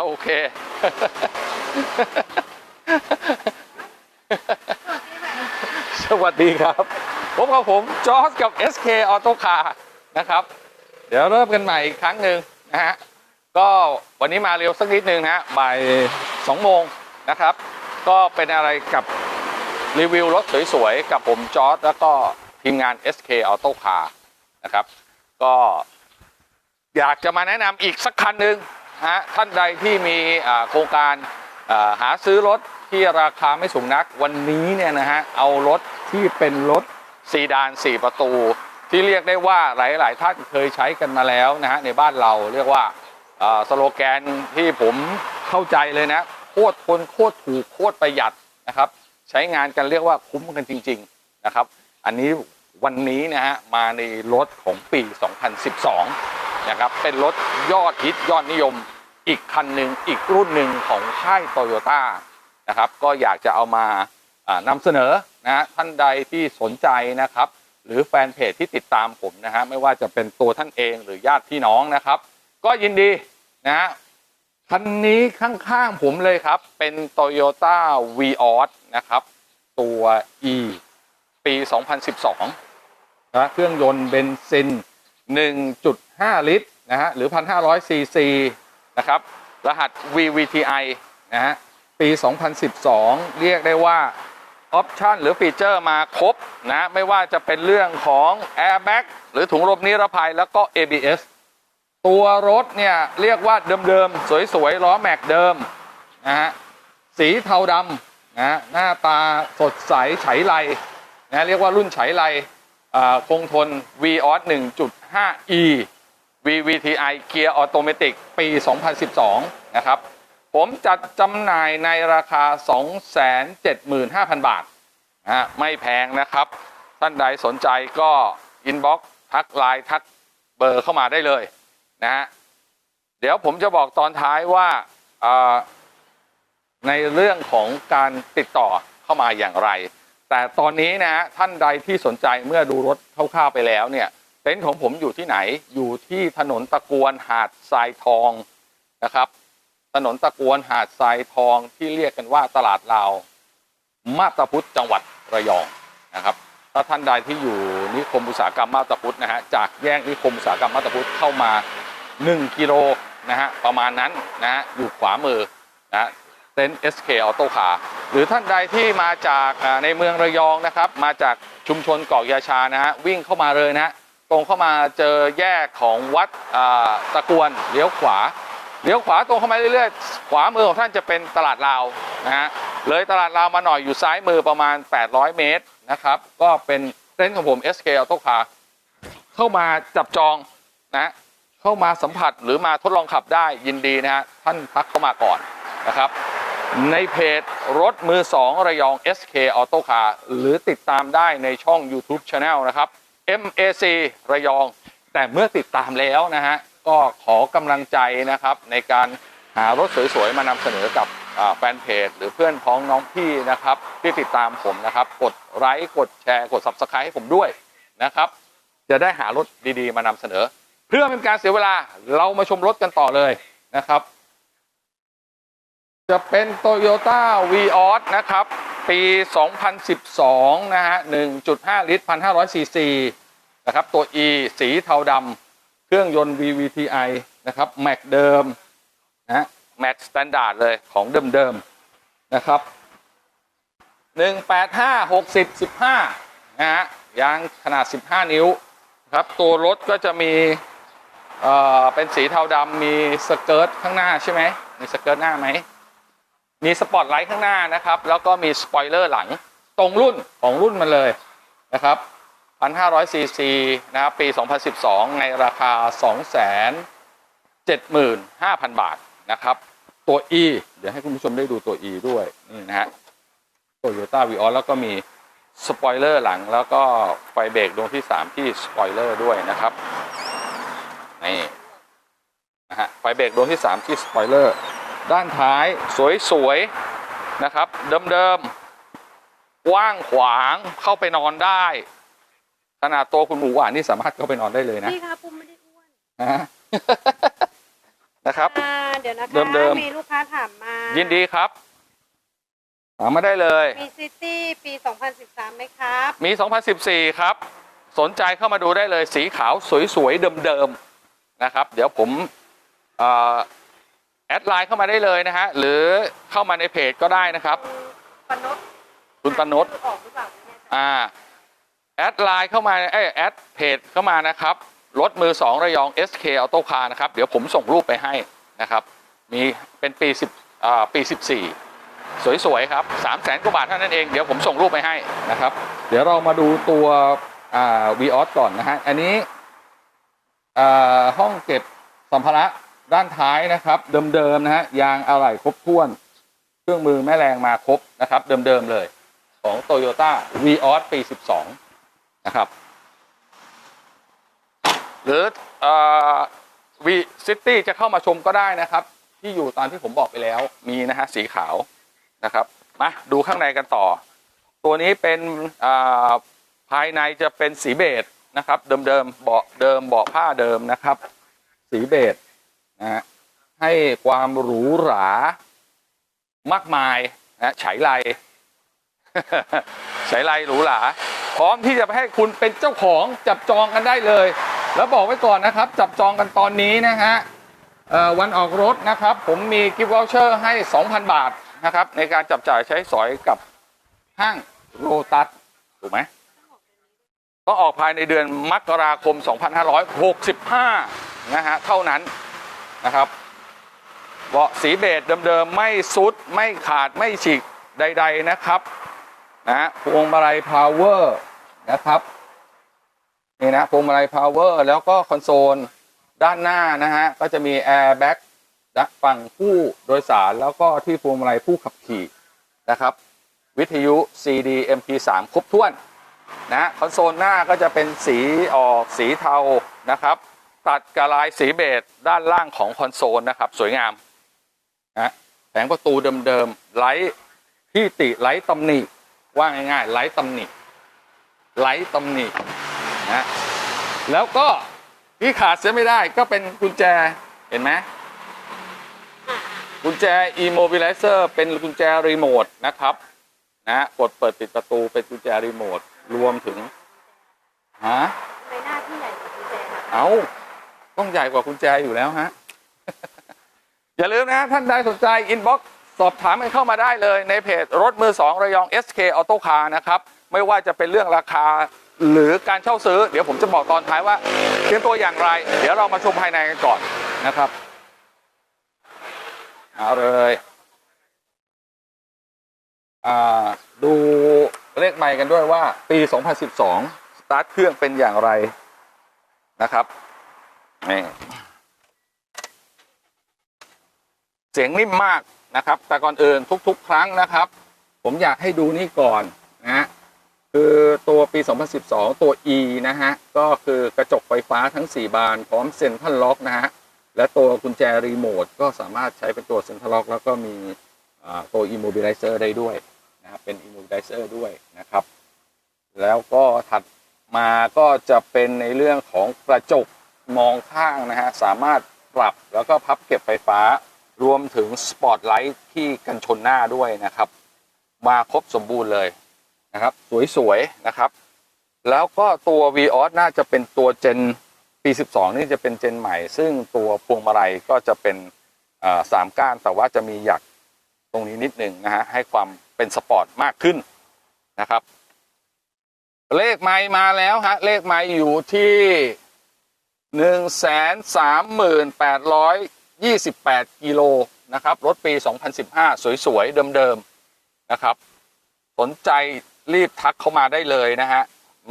โอเค สวัสดีครับพบกับผมจอร์จกับ SK Auto Car นะครับ เดี๋ยวเริ่มกันใหม่อีกครั้งหนึ่งนะฮะ ก็วันนี้มาเร็วสักนิดนึงนะฮะบ่ายสองโมงนะครับ ก็เป็นอะไรกับรีวิวรถสวยๆ กับผมจอร์จแล้วก็ทีมงาน SK Auto Car นะครับ ก็อยากจะมาแนะนำอีกสักคันหนึ่ง ฮะท่านใดที่มีโครงการหาซื้อรถที่ราคาไม่สูงนักวันนี้เนี่ยนะฮะเอารถที่เป็นรถซีดาน 4 ประตู ที่เรียกได้ว่าหลาย ๆ ท่านเคยใช้กันมาแล้วนะฮะในบ้านเราเรียกว่าอ่าสโลแกนที่ผมเข้าใจเลยนะโคตรทนโคตรถูกโคตรประหยัดนะครับ ใช้งานกันเรียกว่าคุ้มกันจริง ๆ นะครับ อันนี้วันนี้นะฮะมาในรถของปี 2012 นะครับเป็นรถยอดฮิตยอดนิยมอีกคันหนึ่งอีกรุ่นหนึ่งของค่ายโตโยต้านะครับก็อยากจะเอามานำเสนอนะท่านใดที่สนใจนะครับ หรือแฟนเพจที่ติดตามผมนะฮะไม่ว่าจะเป็นตัวท่านเองหรือญาติพี่น้องนะครับ ก็ยินดีนะฮะคันนี้ข้างๆผมเลยครับ เป็น Toyota v ีออนะครับ ตัว E ปี 2012นะเครื่องยนต์เบนซิน 1.5 ลิตรนะฮะหรือ 1,500 ซีซีนะครับ รหัส VVTi นะฮะปี 2012 เรียกได้ว่า ออปชันหรือฟีเจอร์มาครบนะไม่ว่าจะเป็นเรื่องของ Airbag หรือถุงลมนิรภัยแล้วก็ ABS ตัวรถเนี่ยเรียกว่าเดิมๆ สวยๆ ล้อแม็กเดิมนะฮะสีเทาดำนะหน้าตาสดใสไฉไลนะเรียกว่ารุ่นไฉไลอ่าคงทน v ีออ 1.5e VVTi เกียร์ออโตเมติกปี 2012 นะครับ ผมจัดจำหน่ายในราคา 275,000 บาทนะฮะไม่แพงนะครับ ท่านใดสนใจก็อินบ็อกทักไลน์ทักเบอร์เข้ามาได้เลยนะฮะเดี๋ยวผมจะบอกตอนท้ายว่าในเรื่องของการติดต่อเข้ามาอย่างไร แต่ตอนนี้นะฮะท่านใดที่สนใจเมื่อดูรถคร่าวๆไปแล้วเนี่ย เต็นท์ของผมอยู่ที่ไหน อยู่ที่ถนนตะกวนหาดทรายทองนะครับ ถนนตะกวนหาดทรายทองที่เรียกกันว่าตลาดลาว มาตาพุทธจังหวัดระยองนะครับ ถ้าท่านใดที่อยู่นิคมอุตสาหกรรมมาตาพุทธนะฮะ จากแยกนิคมอุตสาหกรรมมาตาพุทธเข้ามา 1 กิโลนะฮะ ประมาณนั้นนะฮะ อยู่ขวามือนะฮะเต็นท์ SK Auto Car หรือท่านใดที่มาจากในเมืองระยองนะครับ มาจากชุมชนเกาะยาชานะฮะ วิ่งเข้ามาเลยนะฮะ ตรงเข้ามาเจอแยกของวัดตะกวนเลี้ยวขวาเลี้ยวขวาตรงเข้ามาเรื่อยๆ ขวามือของท่านจะเป็นตลาดลาวนะฮะ เลยตลาดลาวมาหน่อยอยู่ซ้ายมือประมาณ 800 เมตรนะครับ ก็เป็นเต็นท์ของผม SK Auto Car เข้ามาจับจองนะ เข้ามาสัมผัสหรือมาทดลองขับได้ยินดีนะฮะ ท่านทักเข้ามาก่อนนะครับ ในเพจรถมือ2ระยอง SK Auto Car หรือติดตามได้ในช่อง YouTube Channel นะครับ MAC ระยอง แต่เมื่อติดตามแล้วนะฮะก็ขอกำลังใจนะครับในการหารถสวยๆมานำเสนอกับแฟนเพจหรือเพื่อนพ้องน้องพี่นะครับ ที่ติดตามผมนะครับ กดไลค์กดแชร์กด Subscribe ให้ผมด้วยนะครับ จะได้หารถดีๆ มานำเสนอ เพื่อเป็นการเสียเวลาเรามาชมรถกันต่อเลยนะครับ จะเป็น Toyota v ีออนะครับ ปี 2012 นะฮะ 1.5 ลิตร 1,500ซีซี นะครับ ตัว E สีเทาดำเครื่องยนต์ VVTi นะครับแม็กเดิมนะแม็กสแตนดาร์ดเลยของเดิมๆนะครับ185 60 15นะฮะยางขนาด15นิ้วครับตัวรถก็จะมีเอ่อเป็นสีเทาดำมีสเกิร์ตข้างหน้าใช่ไหมมีสเกิร์ตหน้าไหมมีสปอตไลท์ข้างหน้านะครับ แล้วก็มีสปอยเลอร์หลังตรงรุ่นของรุ่นมันเลยนะครับ 1,500ซีซีนะครับปี 2012 ในราคา 275,000 บาทนะครับ ตัว E เดี๋ยวให้คุณผู้ชมได้ดูตัว E ด้วยนี่นะฮะ Toyota v ีออแล้วก็มีสปอยเลอร์หลังแล้วก็ไฟเบรกดวงที่ 3 ที่สปอยเลอร์ด้วยนะครับนี่นะฮะไฟเบรกดวงที่ 3 ที่สปอยเลอร์ด้านท้ายสวยๆนะครับ เดิมๆกว้างขวางเข้าไปนอนได้ ขนาดตัวคุณหมูหวานนี่สามารถเข้าไปนอนได้เลยนะพี่คะปุ้มไม่ได้อ้วนฮะนะครับ อ่าเดี๋ยวนะคะเดิมๆ มีลูกค้าถามมายิยินดีครับถามมาได้เลย มีซิตี้ปี 2013ไหมครับ มี 2014 ครับ สนใจเข้ามาดูได้เลยสีขาวสวยๆ เดิมๆ นะครับ เดี๋ยวผมเอ่อแอดไลน์เข้ามาได้เลยนะฮะ หรือเข้ามาในเพจก็ได้นะครับปนดคุณปนด ออกหรือเปล่าไม่แน่ใจอ่า แอดไลน์เข้ามาเอแอดเพจเข้ามานะครับรถมือ2ระยอง SK Auto Car นะครับ เดี๋ยวผมส่งรูปไปให้นะครับ มีเป็นปี10อ่าปี 14 สวยๆครับ 3 0 0แสนกว่าบาทเท่านั้นเอง เดี๋ยวผมส่งรูปไปให้นะครับ เดี๋ยวเรามาดูตัวอ่า v ีออสก่อนนะฮะ อันนี้อ่าห้องเก็บสัมภาระด้านท้ายนะครับ เดิมๆนะฮะ ยางอะไหล่ครบถ้วน เครื่องมือแม่แรงมาครบนะครับ เดิมๆเลยของ Toyota v ีออสปี 12 นะครับ หรือวีซิตี้จะเข้ามาชมก็ได้นะครับ ที่อยู่ตามที่ผมบอกไปแล้วมีนะฮะสีขาวนะครับมาดูข้างในกันต่อ ตัวนี้เป็นภายในจะเป็นสีเบจนะครับ เดิมๆเบาะเดิมเบาะผ้าเดิมนะครับ สีเบจนะฮะให้ความหรูหรามากมายนะฉายไลฉายไลหรูหรา พร้อมที่จะให้คุณเป็นเจ้าของจับจองกันได้เลย แล้วบอกไว้ก่อนนะครับ จับจองกันตอนนี้นะฮะวันออกรถนะครับ ผมมีกิฟต์วอลเชอร์ให้ 2,000 บาทนะครับ ในการจับจ่ายใช้สอยกับห้างโรตัสถูกไหมต้องออกภายในเดือนมกราคม 2565 นะฮะ เท่านั้นนะครับเบาะสีเบจเดิมๆ ไม่ซุด ไม่ขาดไม่ฉีกใด ๆ นะครับ นะฮะพวงมาลัยพาวเวอร์นะครับนี่นะพวงมาลัยพาวเวอร์แล้วก็คอนโซลด้านหน้านะฮะก็จะมีแอร์แบ็กฝั่งผู้โดยสารแล้วก็ที่พวงมาลัยผู้ขับขี่นะครับ วิทยุ CD MP3 ครบถ้วนนะคอนโซลหน้าก็จะเป็นสีออกสีเทานะครับ ตัดกระลายสีเบจด้านล่างของคอนโซลนะครับ สวยงามนะแผงประตูเดิมๆไร้ที่ติไร้ตำหนิ ว่าง่ายๆไร้ตำหนิไร้ตำหนินะแล้วก็ที่ขาดเสียไม่ได้ก็เป็นกุญแจเห็นไหมกุญแจ immobilizer เป็นกุญแจรีโมทนะครับนะกดเปิดปิดประตูเป็นกุญแจรีโมทรวมถึงฮะในหน้าที่ใหญ่กว่ากุญแจนะเอาต้องใหญ่กว่ากุญแจอยู่แล้วฮะ อย่าลืมนะ ท่านใดสนใจอินบ็อก สอบถามกันเข้ามาได้เลยในเพจรถมือ2ระยอง SK Auto Car นะครับ ไม่ว่าจะเป็นเรื่องราคาหรือการเช่าซื้อ เดี๋ยวผมจะบอกตอนท้ายว่าเตรียมตัวอย่างไร เดี๋ยวเรามาชมภายในกันก่อนนะครับ เอาเลยดูเลขใหม่กันด้วยว่า ปี 2012 สตาร์ทเครื่องเป็นอย่างไรนะครับนี่ เสียงนิ่มมากนะครับ แต่ก่อนอื่นทุก ๆ ครั้งนะครับ ผมอยากให้ดูนี่ก่อนนะฮะคือตัวปี 2012 ตัว E นะฮะ ก็คือกระจกไฟฟ้าทั้ง 4 บาน พร้อมเซ็นทรัลล็อกนะฮะ และตัวกุญแจรีโมทก็สามารถใช้เป็นตัวเซ็นทรัลล็อก แล้วก็มีตัว immobilizer ได้ด้วยนะครับเป็น immobilizer ด้วยนะครับ แล้วก็ถัดมาก็จะเป็นในเรื่องของกระจกมองข้างนะฮะ สามารถปรับแล้วก็พับเก็บไฟฟ้า รวมถึงสปอตไลท์ที่กันชนหน้าด้วยนะครับ มาครบสมบูรณ์เลยนะครับ สวยๆนะครับ แล้วก็ตัว v ีออสน่าจะเป็นตัวเจนปี 12 นี่จะเป็นเจนใหม่ ซึ่งตัวพวงมาลัยก็จะเป็นสามก้าน แต่ว่าจะมีหยักตรงนี้นิดหนึ่งนะฮะให้ความเป็นสปอร์ตมากขึ้นนะครับ เลขไม้มาแล้วฮะเลขไม้อยู่ที่หนึ่งแสนสามหมื่นแปดร้อย ยี่สิบแปดกิโลนะครับ รถปี 2015 สวยๆ เดิมๆ นะครับ สนใจรีบทักเข้ามาได้เลยนะฮะ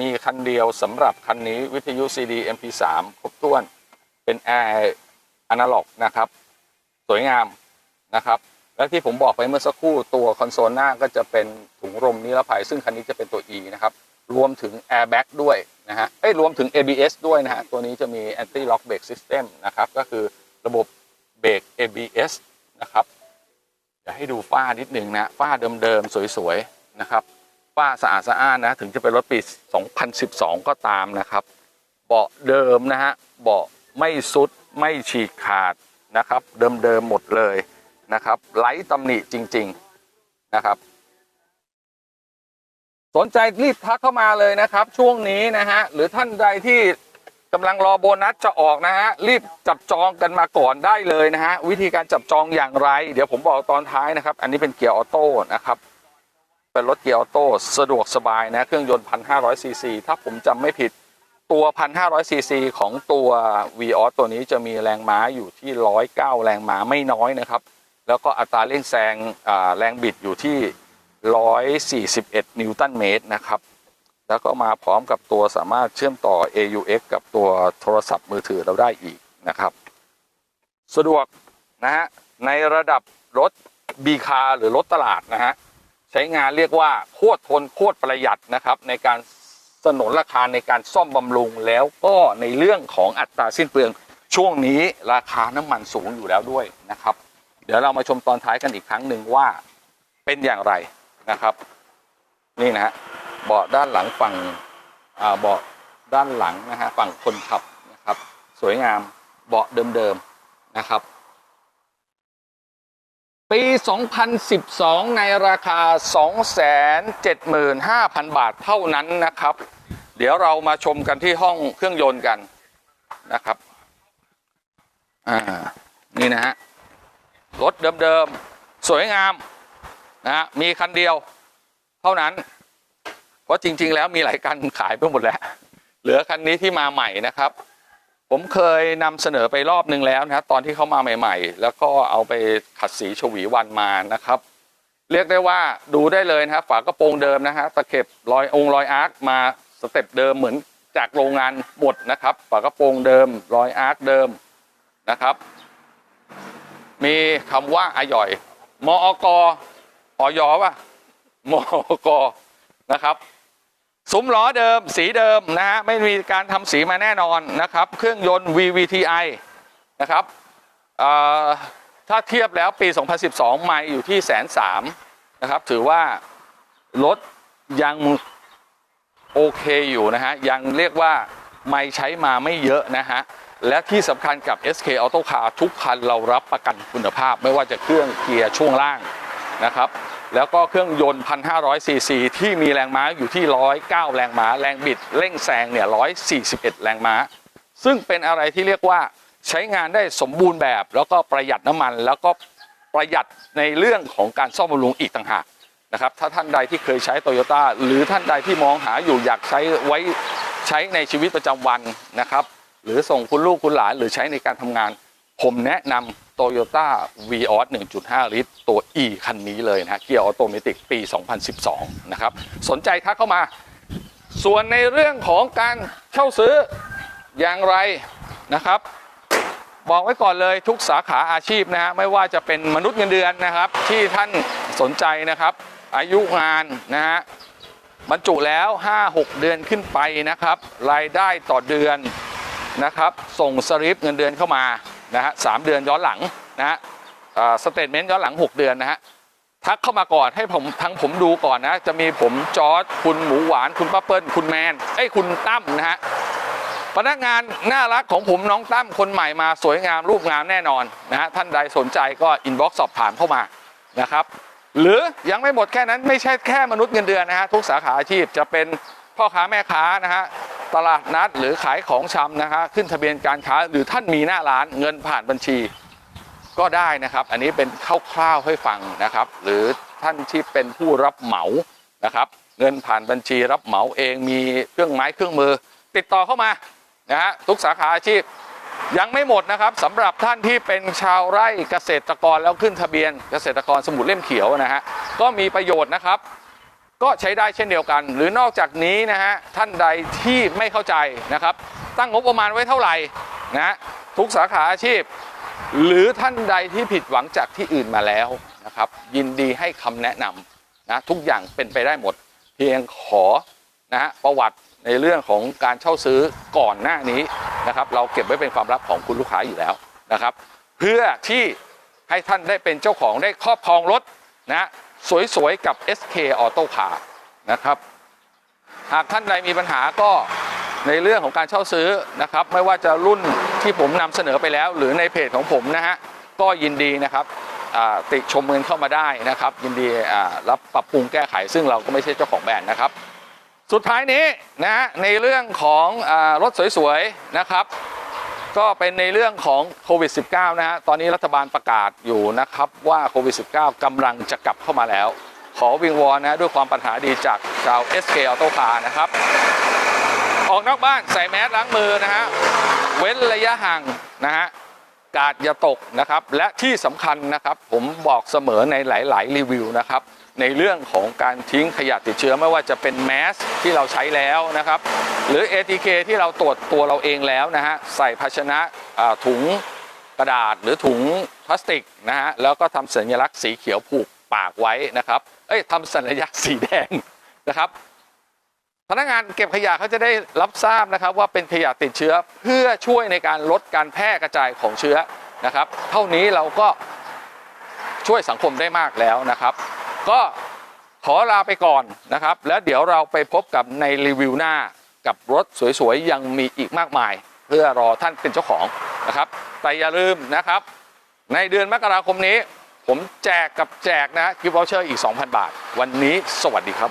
มีคันเดียวสำหรับคันนี้วิทยุ CD MP3 ครบถ้วน เป็นแอร์อนาล็อกนะครับ สวยงามนะครับ และที่ผมบอกไปเมื่อสักครู่ตัวคอนโซลหน้าก็จะเป็นถุงลมนิรภัย ซึ่งคันนี้จะเป็นตัว E นะครับ รวมถึง Airbag ด้วยนะฮะเอ้ยรวมถึง ABS ด้วยนะฮะ ตัวนี้จะมี Anti Lock Brake System นะครับ ก็คือระบบ ABS นะครับอยากให้ดูฝ้านิดหนึ่งนะฝ้าเดิมๆสวยๆนะครับฝ้าสะอาดสะอ้านนะถึงจะเป็นรถปี 2012 ก็ตามนะครับ เบาะเดิมนะฮะเบาะไม่ซุดไม่ฉีกขาดนะครับเดิมๆหมดเลยนะครับไร้ตำหนิจริงๆนะครับ สนใจรีบทักเข้ามาเลยนะครับ ช่วงนี้นะฮะหรือท่านใดที่ กำลังรอโบนัสจะออกนะฮะรีบจับจองกันมาก่อนได้เลยนะฮะวิธีการจับจองอย่างไร เดี๋ยวผมบอกตอนท้ายนะครับ อันนี้เป็นเกียร์ออโต้นะครับเป็นรถเกียร์ออโต้สะดวกสบายนะเครื่องยนต์1,500ซีซีถ้าผมจำไม่ผิดตัว1,500ซีซีของตัว v ีออตัวนี้จะมีแรงม้าอยู่ที่109แรงม้าไม่น้อยนะครับ แล้วก็อัตราเร่งแซงแรงบิดอยู่ที่141นิวตันเมตรนะครับ แล้วก็มาพร้อมกับตัวสามารถเชื่อมต่อ AUX กับตัวโทรศัพท์มือถือเราได้อีกนะครับ สะดวกนะฮะในระดับรถ B คาหรือรถตลาดนะฮะใช้งานเรียกว่าโคตรทนโคตรประหยัดนะครับ ในการสนนราคาในการซ่อมบำรุงแล้วก็ในเรื่องของอัตราสิ้นเปลืองช่วงนี้ราคาน้ำมันสูงอยู่แล้วด้วยนะครับ เดี๋ยวเรามาชมตอนท้ายกันอีกครั้งหนึ่งว่าเป็นอย่างไรนะครับ นี่นะฮะ เบาะด้านหลังฝั่งเบาะด้านหลังนะฮะฝั่งคนขับนะครับ สวยงามเบาะเดิมๆนะครับ ปี 2012 ในราคา 275,000 บาทเท่านั้นนะครับ เดี๋ยวเรามาชมกันที่ห้องเครื่องยนต์กันนะครับอ่านี่นะฮะรถเดิมๆ สวยงามนะฮะมีคันเดียวเท่านั้น ราะจริง ๆ แล้วมีหลายคันขายไปหมดแล้ว เหลือคันนี้ที่มาใหม่นะครับ ผมเคยนำเสนอไปรอบนึงแล้วนะตอนที่เขามาใหม่ ๆ แล้วก็เอาไปขัดสีฉวีวันมานะครับ เรียกได้ว่าดูได้เลยนะครับฝากระโปรงเดิมนะฮะตะเข็บรอยองค์รอยอาร์คมาสเต็ปเดิมเหมือนจากโรงงานหมดนะครับฝากระโปรงเดิมรอยอาร์คเดิมนะครับ มีคำว่าอย่อยมอกออยป่ะมอกนะครับ ซุ้มล้อเดิมสีเดิมนะฮะไม่มีการทำสีมาแน่นอนนะครับ เครื่องยนต์ VVTi นะครับถ้าเทียบแล้วปี 2012 ไม่อยู่ที่แสนสามนะครับ ถือว่ารถยังโอเคอยู่นะฮะ ยังเรียกว่าไม่ใช้มาไม่เยอะนะฮะ และที่สำคัญกับ SK Auto Car ทุกคันเรารับประกันคุณภาพ ไม่ว่าจะเครื่องเกียร์ช่วงล่างนะครับ แล้วก็เครื่องยนต์ 1,500ซีซีที่มีแรงม้าอยู่ที่ 109 แรงม้า แรงบิดเร่งแซงเนี่ย 141 แรงม้า ซึ่งเป็นอะไรที่เรียกว่าใช้งานได้สมบูรณ์แบบ แล้วก็ประหยัดน้ำมัน แล้วก็ประหยัดในเรื่องของการซ่อมบำรุงอีกต่างหากนะครับถ้าท่านใดที่เคยใช้โตโยต้าหรือท่านใดที่มองหาอยู่อยากใช้ไว้ใช้ในชีวิตประจำวันนะครับ หรือส่งคุณลูกคุณหลานหรือใช้ในการทำงาน ผมแนะนำ Toyota v ีออส1.5 ลิตร ตัว E คันนี้เลยนะฮะเกียร์ออโตเมติกปี 2012 นะครับ สนใจทักเข้ามา ส่วนในเรื่องของการเช่าซื้ออย่างไรนะครับ บอกไว้ก่อนเลยทุกสาขาอาชีพนะฮะไม่ว่าจะเป็นมนุษย์เงินเดือนนะครับ ที่ท่านสนใจนะครับ อายุงานนะฮะบรรจุแล้ว 5-6 เดือนขึ้นไปนะครับ รายได้ต่อเดือนนะครับ ส่งสลิปเงินเดือนเข้ามา นะฮะสามเดือนย้อนหลังนะฮะสเตทเมนต์ย้อนหลัง 6 เดือนนะฮะทักเข้ามาก่อนให้ผมทั้งผมดูก่อนนะ จะมีผมจอร์ดคุณหมูหวาน คุณป้าเปิ้ลคุณแมนไอ้คุณตั้มนะฮะพนักงานน่ารักของผมน้องตั้มคนใหม่มาสวยงามรูปงามแน่นอนนะฮะท่านใดสนใจก็อินบ็อกซ์สอบถามเข้ามานะครับ หรือยังไม่หมดแค่นั้นไม่ใช่แค่มนุษย์เงินเดือนนะฮะทุกสาขาอาชีพจะเป็นพ่อค้าแม่ค้านะฮะ ตลาดนัดหรือขายของชำนะฮะขึ้นทะเบียนการค้าหรือท่านมีหน้าร้านเงินผ่านบัญชี ก็ได้นะครับ อันนี้เป็นคร่าวๆให้ฟังนะครับ หรือท่านที่เป็นผู้รับเหมานะครับ เงินผ่านบัญชีรับเหมาเองมีเครื่องไม้เครื่องมือ ติดต่อเข้ามานะฮะทุกสาขาอาชีพยังไม่หมดนะครับสำหรับท่านที่เป็นชาวไร่เกษตรกรแล้วขึ้นทะเบียนเกษตรกรสมุดเล่มเขียวนะฮะก็มีประโยชน์นะครับ ก็ใช้ได้เช่นเดียวกัน หรือนอกจากนี้นะฮะท่านใดที่ไม่เข้าใจนะครับ ตั้งงบประมาณไว้เท่าไหร่นะทุกสาขาอาชีพ หรือท่านใดที่ผิดหวังจากที่อื่นมาแล้วนะครับ ยินดีให้คำแนะนำนะทุกอย่างเป็นไปได้หมด เพียงขอนะฮะประวัติในเรื่องของการเช่าซื้อก่อนหน้านี้นะครับ เราเก็บไว้เป็นความลับของคุณลูกค้าอยู่แล้วนะครับ เพื่อที่ให้ท่านได้เป็นเจ้าของได้ครอบครองรถนะ สวยๆ กับ SK Auto Car นะครับ หากท่านใดมีปัญหาก็ในเรื่องของการเช่าซื้อนะครับ ไม่ว่าจะรุ่นที่ผมนำเสนอไปแล้ว หรือในเพจของผมนะฮะ ก็ยินดีนะครับติชมเงินเข้ามาได้นะครับ ยินดีรับปรับปรุงแก้ไข ซึ่งเราก็ไม่ใช่เจ้าของแบรนด์นะครับ สุดท้ายนี้นะในเรื่องของอรถสวยๆนะครับ ก็เป็นในเรื่องของโควิด -19 นะฮะ ตอนนี้รัฐบาลประกาศอยู่นะครับว่าโควิด -19 กำลังจะกลับเข้ามาแล้ว ขอวิงวอนนะด้วยความปัญหาดีจากชาว SK Auto Car นะครับ ออกนอกบ้านใส่แมสล้างมือนะฮะ เว้นระยะห่างนะฮะ กาดอย่าตกนะครับ และที่สำคัญนะครับ ผมบอกเสมอในหลาย ๆ รีวิวนะครับ ในเรื่องของการทิ้งขยะติดเชื้อไม่ว่าจะเป็นแมสที่เราใช้แล้วนะครับ หรือ ATK ที่เราตรวจตัวเราเองแล้วนะฮะใส่ภาชนะอ่าถุงกระดาษหรือถุงพลาสติกนะฮะแล้วก็ทำสัญลักษณ์สีเขียวผูกปากไว้นะครับ เอ้ยทำสัญลักษณ์สีแดงนะครับ พนักงานเก็บขยะเขาจะได้รับทราบนะครับว่าเป็นขยะติดเชื้อเพื่อช่วยในการลดการแพร่กระจายของเชื้อนะครับ เท่านี้เราก็ช่วยสังคมได้มากแล้วนะครับ ก็ขอลาไปก่อนนะครับ แล้วเดี๋ยวเราไปพบกับในรีวิวหน้ากับรถสวยๆ ยังมีอีกมากมาย เพื่อรอท่านเป็นเจ้าของนะครับ แต่อย่าลืมนะครับ ในเดือนมกราคมนี้ ผมแจกกับแจกนะกิฟต์วอเชอร์อีก 2,000 บาท วันนี้สวัสดีครับ